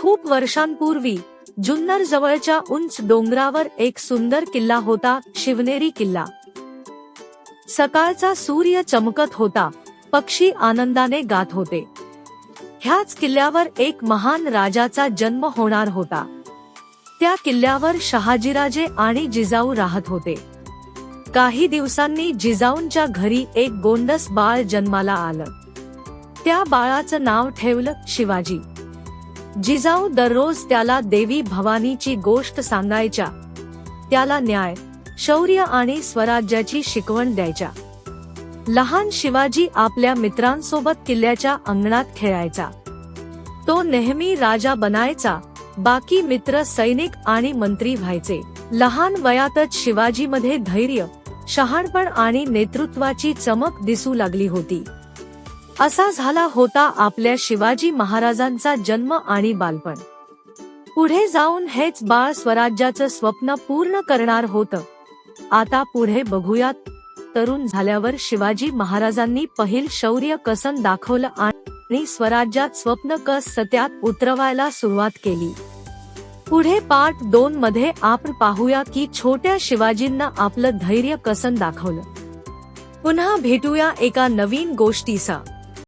खूप वर्षांपूर्वी जुन्नर जवळच्या उंच डोंगरावर एक सुंदर किल्ला होता शिवनेरी किल्ला. सकाळचा सूर्य चमकत होता पक्षी आनंदाने गात होते. ह्याच किल्ल्यावर एक महान राजाचा जन्म होणार होता. त्या किल्ल्यावर शहाजीराजे आणि जिजाऊ राहत होते. काही दिवसांनी जिजाऊंच्या घरी एक गोंडस बाळ जन्माला आलं. त्या बाळाचं नाव ठेवलं शिवाजी. जिजाऊ दररोज त्याला देवी भवानीची गोष्ट सांगायच्या. त्याला न्याय शौर्य आणि स्वराज्याची शिकवण द्यायच्या. लहान शिवाजी आपल्या मित्रांसोबत किल्ल्याच्या अंगणात खेळायचा. तो नेहमी राजा बनायचा बाकी मित्र सैनिक आणि मंत्री व्हायचे. लहान वयातच शिवाजीमध्ये धैर्य शहाणपण आणि नेतृत्वाची चमक दिसू लागली होती. असा झाला होता आपल्या शिवाजी महाराजांचा जन्म आणि बालपण. पुढे जाऊन हेच बाळ स्वराज्याचं स्वप्न पूर्ण करणार होतं. आता पुढे बघूयात. तरुण झाल्यावर शिवाजी महाराजांनी पहिल शौर्य कसन दाखवलं आणि स्वराज्यात स्वप्न कस सत्यात उतरवायला सुरुवात केली. पुढे पार्ट दोन मध्ये आपण पाहूया की छोट्या शिवाजींना आपलं धैर्य कसन दाखवलं. पुन्हा भेटूया एका नवीन गोष्टीचा